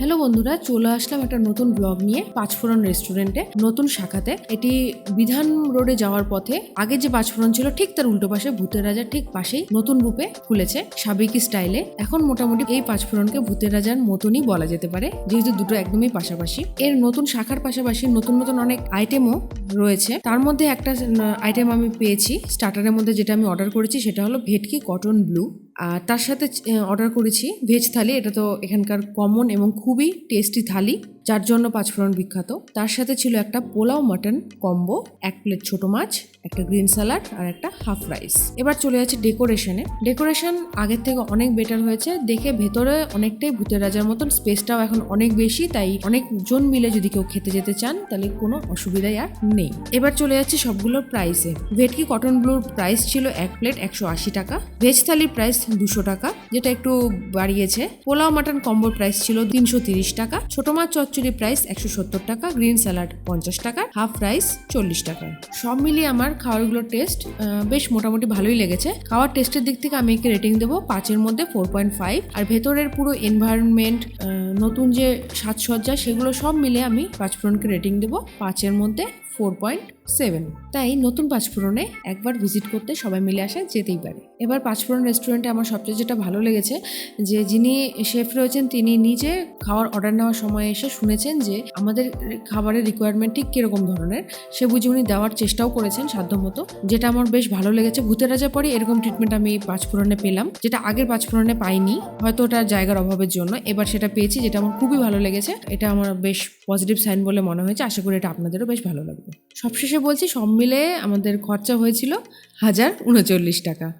Hello বন্ধুরা, চলে আসলাম একটা নতুন ব্লগ নিয়ে পাঁচফোড়ন রেস্টুরেন্টে নতুন শাখাতে। এটি বিধান রোডে যাওয়ার পথে। আগে যে পাঁচফোড়ন ছিল, ঠিক তার উল্টো পাশে ভূতের রাজার ঠিক পাশেই নতুন রূপে খুলেছে সাবেকি স্টাইলে। এখন মোটামুটি এই পাঁচফোড়নকে ভূতের রাজার মতনই বলা যেতে পারে, যেহেতু দুটো একদমই পাশাপাশি। এর নতুন শাখার পাশাপাশি নতুন নতুন অনেক আইটেমও রয়েছে। তার মধ্যে একটা আইটেম আমি পেয়েছি। স্টার্টারের মধ্যে যেটা আমি অর্ডার করেছি, সেটা হলো ভেটকি কটন ব্লু আর তার সাথে অর্ডার করেছি ভেজ থালি। এটা তো এখানকার কমন এবং খুবই টেস্টি থালি। যার জন্য পাঁচফোড়ন বিখ্যাত। তার সাথে ছিল একটা পোলাও মাটন কম্বো, এক প্লেট ছোট মাছ, একটা গ্রিন স্যালাড আর একটা হাফ রাইস। এবার চলে যাচ্ছে ডেকোরেশনে। ডেকোরেশন আগের থেকে অনেক বেটার হয়েছে। দেখে ভেতরে অনেকটাই ভূতের রাজার মতন, স্পেসটাও এখন অনেক বেশি, তাই অনেকজন মিলে যদি কেউ খেতে যেতে চান, তাহলে কোনো অসুবিধাই আর নেই। এবার চলে যাচ্ছে সবগুলোর প্রাইসে ভেটকি কটন ব্লুর প্রাইস ছিল এক প্লেট একশো আশি টাকা। ভেজ থালির প্রাইস দুশো টাকা, যেটা একটু বাড়িয়েছে। পোলাও মাটন কম্বোর প্রাইস ছিল তিনশো তিরিশ টাকা। ছোট মাছ চচ্চড়ি প্রাইস একশো সত্তর টাকা গ্রিন স্যালাড পঞ্চাশ টাকা হাফ রাইস চল্লিশ টাকা। সব মিলিয়ে আমার খাবারগুলোর টেস্ট বেশ মোটামুটি ভালোই লেগেছে। খাওয়ার টেস্টের দিক থেকে আমি একে রেটিং দেবো পাঁচের মধ্যে ফোর পয়েন্ট ফাইভ আর ভেতরের পুরো এনভায়রনমেন্ট নতুন যে সাজসজ্জা, সেগুলো সব মিলে আমি পাঁচফোড়নকে রেটিং দেবো পাঁচের মধ্যে ফোর পয়েন্ট সেভেন তাই নতুন পাঁচফোড়নে একবার ভিজিট করতে সবাই মিলে আসা যেতেই পারে। এবার পাঁচফোড়ন রেস্টুরেন্টে আমার সবচেয়ে যেটা ভালো লেগেছে, যে যিনি শেফ রয়েছেন, তিনি নিজে খাওয়ার অর্ডার নেওয়ার সময় এসে শুনেছেন যে আমাদের খাবারের রিকোয়ারমেন্ট ঠিক কীরকম ধরনের? সে বুঝে উনি দেওয়ার চেষ্টাও করেছেন সাধ্যমতো। যেটা আমার বেশ ভালো লেগেছে। ভূতের রাজা পরে এরকম ট্রিটমেন্ট আমি পাঁচফোড়নে পেলাম। যেটা আগের পাঁচফোড়নে পাইনি। হয়তো ওটা জায়গার অভাবের জন্য। এবার সেটা পেয়েছি, যেটা আমার খুবই ভালো লেগেছে। এটা আমার বেশ পজিটিভ সাইন বলে মনে হয়েছে। আশা করি এটা আপনাদেরও বেশ ভালো লাগবে। সবশেষে বলছি, সব মিলে আমাদের খরচা হয়েছিল হাজার উনচল্লিশ টাকা।